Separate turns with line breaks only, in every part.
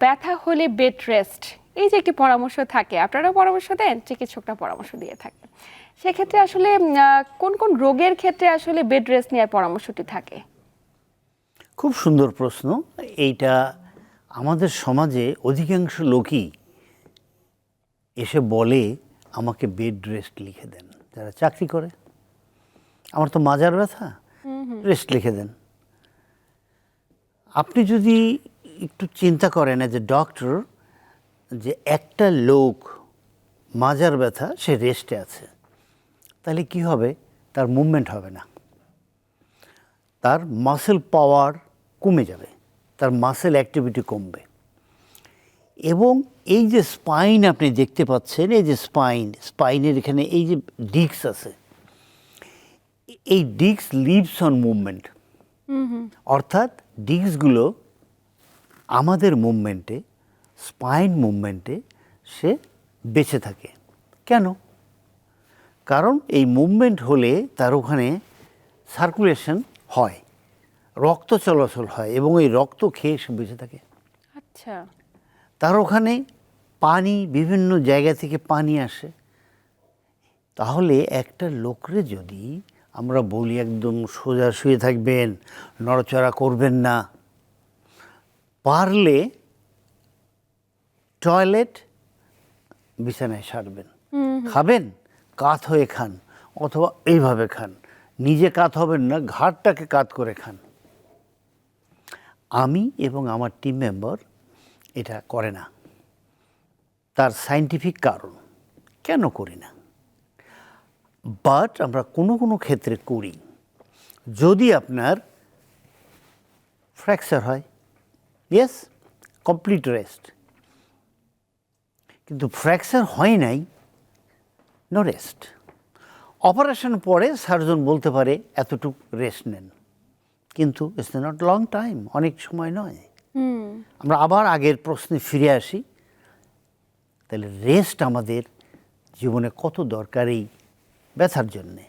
ব্যথা হলে bed rest এই যে একটি পরামর্শ থাকে আপনারা পরামর্শ দেন চিকিৎসকরা পরামর্শ দিয়ে থাকেন। সেক্ষেত্রে আসলে কোন কোন রোগের ক্ষেত্রে আসলে বেড রেস্ট নেওয়ার পরামর্শটি থাকে?
খুব সুন্দর প্রশ্ন। এইটা আমাদের সমাজে অধিকাংশ লোকই এসে বলে আমাকে বেড রেস্ট লিখে দেন। যারা চাকরি করে। আমার তো মাজার ব্যথা। রেস্ট লিখে দেন। আপনি যদি একটু চিন্তা করেন এজ এ ডক্টর যে একটা লোক মাজার ব্যথা সে রেস্টে আছে। তাহলে কি হবে? তার মুভমেন্ট হবে না। তার মাসেল পাওয়ার কমে যাবে। তার মাসেল অ্যাক্টিভিটি কমবে। এবং এই যে স্পাইন আপনি দেখতে পাচ্ছেন এই যে স্পাইন স্পাইনের এখানে এই যে ডিক্স আছে এই ডিক্স লিভস অন মুভমেন্ট অর্থাৎ ডিস্কগুলো আমাদের মুভমেন্টে স্পাইন মুভমেন্টে সে বেঁচে থাকে। কেন? কারণ এই মুভমেন্ট হলে তার ওখানে সার্কুলেশন হয় রক্ত চলাচল হয় এবং এই রক্ত খেয়ে সে বেঁচে থাকে।
আচ্ছা।
তার ওখানে পানি বিভিন্ন জায়গা থেকে পানি আসে। তাহলে একটা লোকরে যদি আমরা বলি একদম সোজা শুয়ে থাকবেন নড়াচড়া করবেন না পারলে টয়লেট বিছানায় সারবেন। খাবেন কাত হয়ে খান অথবা এইভাবে খান। নিজে কাত হবেন না ঘাটটাকে কাত করে খান। আমি এবং আমার টিম মেম্বার এটা করে না। তার সাইন্টিফিক কারণ কেন করি না? বাট আমরা কোনো কোনো ক্ষেত্রে করি। যদি আপনার ফ্র্যাকচার হয় ইয়েস কমপ্লিট রেস্ট কিন্তু ফ্র্যাকচার হয় নাই নো রেস্ট অপারেশন পরে সার্জন বলতে পারে এতটুকু রেস্ট নেন। কিন্তু ইটস নট লং টাইম অনেক সময় নয়। আমরা আবার আগের প্রশ্নে ফিরে আসি তাহলে রেস্ট আমাদের জীবনে কত দরকারি ব্যথার জন্যে?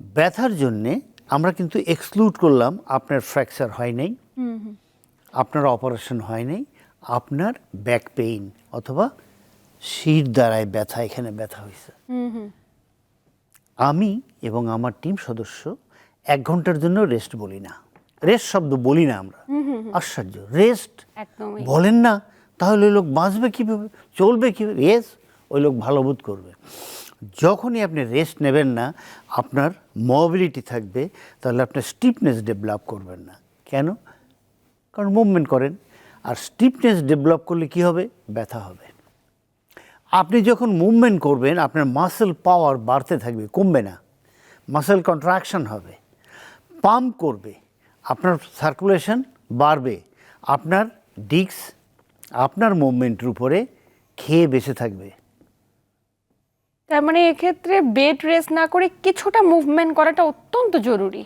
ব্যথার জন্যে আমরা কিন্তু এক্সক্লুড করলাম আপনার ফ্র্যাকচার হয় নাই। আপনার অপারেশন হয় নাই আপনার ব্যাক পেইন অথবা শির দ্বারায় ব্যথা এখানে ব্যথা হয়েছে। আমি এবং আমার টিম সদস্য এক ঘণ্টার জন্য রেস্ট বলি না। রেস্ট শব্দ বলি না আমরা। আশ্চর্য। রেস্ট বলেন না তাহলে ওই লোক বাঁচবে কীভাবে চলবে কীভাবে? ইয়েস ওই লোক ভালো বোধ করবে। যখনই আপনি রেস্ট নেবেন না আপনার মোবিলিটি থাকবে তাহলে আপনার স্টিফনেস ডেভেলপ করবেন না। কেন? কারণ মুভমেন্ট করেন। আর স্টিফনেস ডেভেলপ করলে কি হবে? ব্যথা হবে। আপনি যখন মুভমেন্ট করবেন, আপনার মাসেল পাওয়ার বাড়তে থাকবে, কমবে না। মাসেল কন্ট্রাকশন হবে। পাম্প করবে। আপনার সার্কুলেশন বাড়বে। আপনার ডিক্স আপনার মুভমেন্টের উপরে খেয়ে বেঁচে থাকবে।
তার মানে এক্ষেত্রে বেড রেস্ট না করে কিছুটা মুভমেন্ট করাটা অত্যন্ত জরুরি।